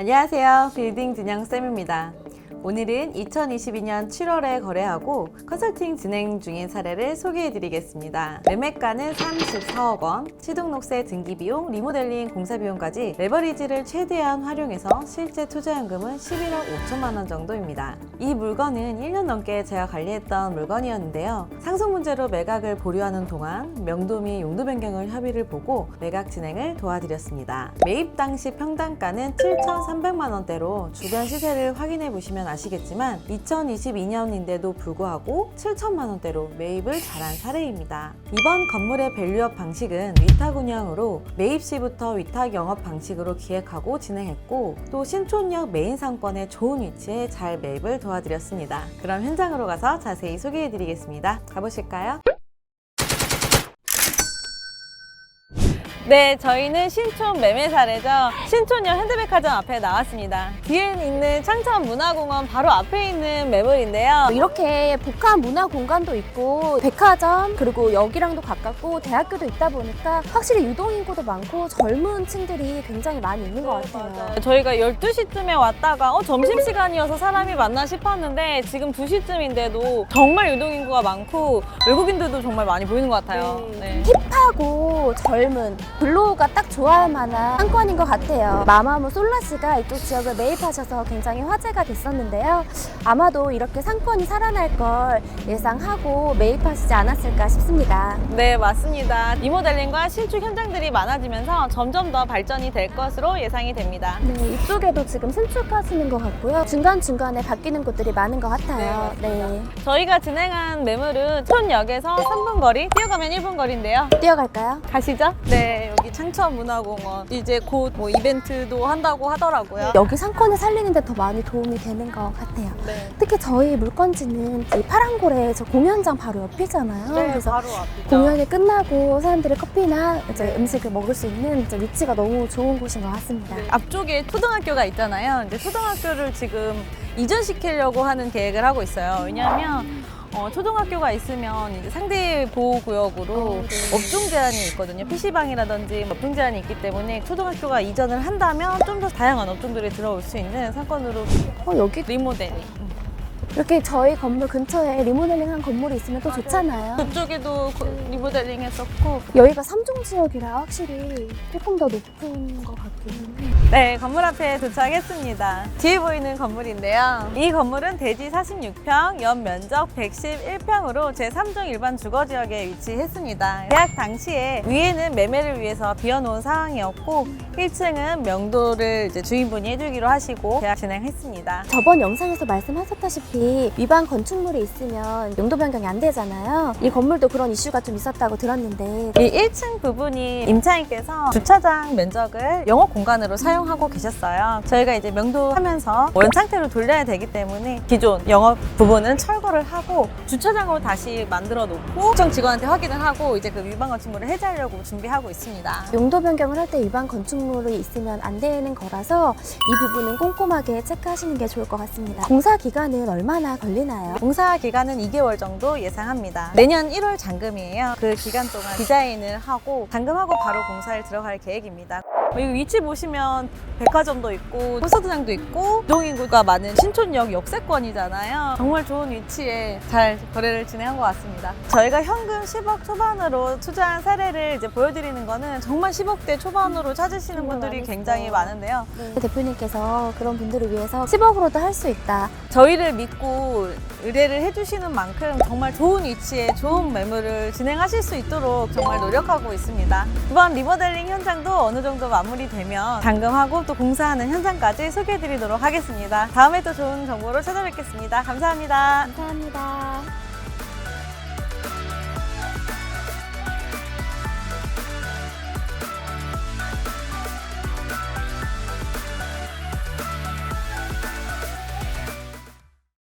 안녕하세요. 빌딩 진영쌤입니다. 오늘은 2022년 7월에 거래하고 컨설팅 진행 중인 사례를 소개해 드리겠습니다. 매매가는 34억 원, 시동록세 등기 비용, 리모델링 공사 비용까지 레버리지를 최대한 활용해서 실제 투자연금은 11억 5천만 원 정도입니다. 이 물건은 1년 넘게 제가 관리했던 물건이었는데요. 상속 문제로 매각을 보류하는 동안 명도 및 용도 변경을 협의를 보고 매각 진행을 도와드렸습니다. 매입 당시 평당가는 7,300만 원대로 주변 시세를 확인해 보시면 아시겠 지만 2022년인데도 불구하고 7천만 원대로 매입을 잘한 사례입니다. 이번 건물의 밸류업 방식은 위탁 운영으로 매입 시부터 위탁 영업 방식으로 기획하고 진행했고 또 신촌역 메인 상권의 좋은 위치에 잘 매입을 도와드렸습니다. 그럼 현장으로 가서 자세히 소개해 드리겠습니다. 가보실까요? 네, 저희는 신촌 매매 사례죠. 신촌역 현대백화점 앞에 나왔습니다. 뒤에 있는 창천 문화공원 바로 앞에 있는 매물인데요. 이렇게 복합 문화 공간도 있고 백화점 그리고 여기랑도 가깝고 대학교도 있다 보니까 확실히 유동인구도 많고 젊은 층들이 굉장히 많이 있는 것 같아요. 저희가 12시쯤에 왔다가 어, 점심시간이어서 사람이 많나 싶었는데 지금 2시쯤인데도 정말 유동인구가 많고 외국인들도 정말 많이 보이는 것 같아요. 네. 힙하고 젊은 블로우가 딱 좋아할 만한 상권인 것 같아요. 마마무 솔라스가 이쪽 지역을 매입하셔서 굉장히 화제가 됐었는데요. 아마도 이렇게 상권이 살아날 걸 예상하고 매입하시지 않았을까 싶습니다. 네, 맞습니다. 리모델링과 신축 현장들이 많아지면서 점점 더 발전이 될 것으로 예상이 됩니다. 네, 이쪽에도 지금 신축하시는 것 같고요. 중간중간에 바뀌는 곳들이 많은 것 같아요. 네. 저희가 진행한 매물은 촌역에서 3분 거리, 뛰어가면 1분 거리인데요. 뛰어갈까요? 가시죠? 네, 여기 창천문화공원 이제 곧 뭐 이벤트도 한다고 하더라고요. 여기 상권을 살리는데 더 많이 도움이 되는 것 같아요. 네. 특히 저희 물건지는 이 파란고래 저 공연장 바로 옆이잖아요. 네, 그래서 바로 앞이죠. 공연이 끝나고 사람들이 커피나 이제 음식을 먹을 수 있는 이제 위치가 너무 좋은 곳인 것 같습니다. 네. 앞쪽에 초등학교가 있잖아요. 이제 초등학교를 지금 이전시키려고 하는 계획을 하고 있어요. 왜냐하면 어, 초등학교가 있으면 이제 상대 보호 구역으로 업종 제한이 있거든요. PC방이라든지 업종 제한이 있기 때문에 초등학교가 이전을 한다면 좀 더 다양한 업종들이 들어올 수 있는 상권으로 어, 여기 리모델링. 이렇게 저희 건물 근처에 리모델링한 건물이 있으면 또 좋잖아요. 그쪽에도 그 리모델링 했었고 여기가 삼종 지역이라 확실히 조금 더 높은 것 같긴 해요. 네, 건물 앞에 도착했습니다. 뒤에 보이는 건물인데요. 이 건물은 대지 46평, 연 면적 111평으로 제3종 일반 주거지역에 위치했습니다. 계약 당시에 위에는 매매를 위해서 비워놓은 상황이었고 1층은 명도를 이제 주인분이 해주기로 하시고 계약 진행했습니다. 저번 영상에서 말씀하셨다시피 위반 건축물이 있으면 용도 변경이 안 되잖아요. 이 건물도 그런 이슈가 좀 있었다고 들었는데 이 1층 부분이 임차인께서 주차장 면적을 영업 공간으로 사용하고 계셨어요. 저희가 이제 명도하면서 원상태로 돌려야 되기 때문에 기존 영업 부분은 철거를 하고 주차장으로 다시 만들어 놓고 특정 직원한테 확인을 하고 이제 그 위반 건축물을 해제하려고 준비하고 있습니다. 용도 변경을 할 때 위반 건축물이 있으면 안 되는 거라서 이 부분은 꼼꼼하게 체크하시는 게 좋을 것 같습니다. 공사 기간은 얼마 나 걸리나요? 공사 기간은 2개월 정도 예상합니다. 내년 1월 잔금이에요. 그 기간 동안 디자인을 하고 잔금하고 바로 공사를 들어갈 계획입니다. 여기 위치 보시면 백화점도 있고 콘서트장도 있고 이동인구가 많은 신촌역 역세권이잖아요. 정말 좋은 위치에 잘 거래를 진행한 것 같습니다. 저희가 현금 10억 초반으로 투자한 사례를 이제 보여드리는 거는 정말 10억대 초반으로 찾으시는 분들이. 굉장히 많은데요. 대표님께서 그런 분들을 위해서 10억으로도 할 수 있다. 저희를 믿고 의뢰를 해주시는 만큼 정말 좋은 위치에 좋은 매물을 진행하실 수 있도록 정말 노력하고 있습니다. 이번 리모델링 현장도 어느 정도 마무리되면 잔금하고 또 공사하는 현장까지 소개해드리도록 하겠습니다. 다음에 또 좋은 정보로 찾아뵙겠습니다. 감사합니다. 감사합니다.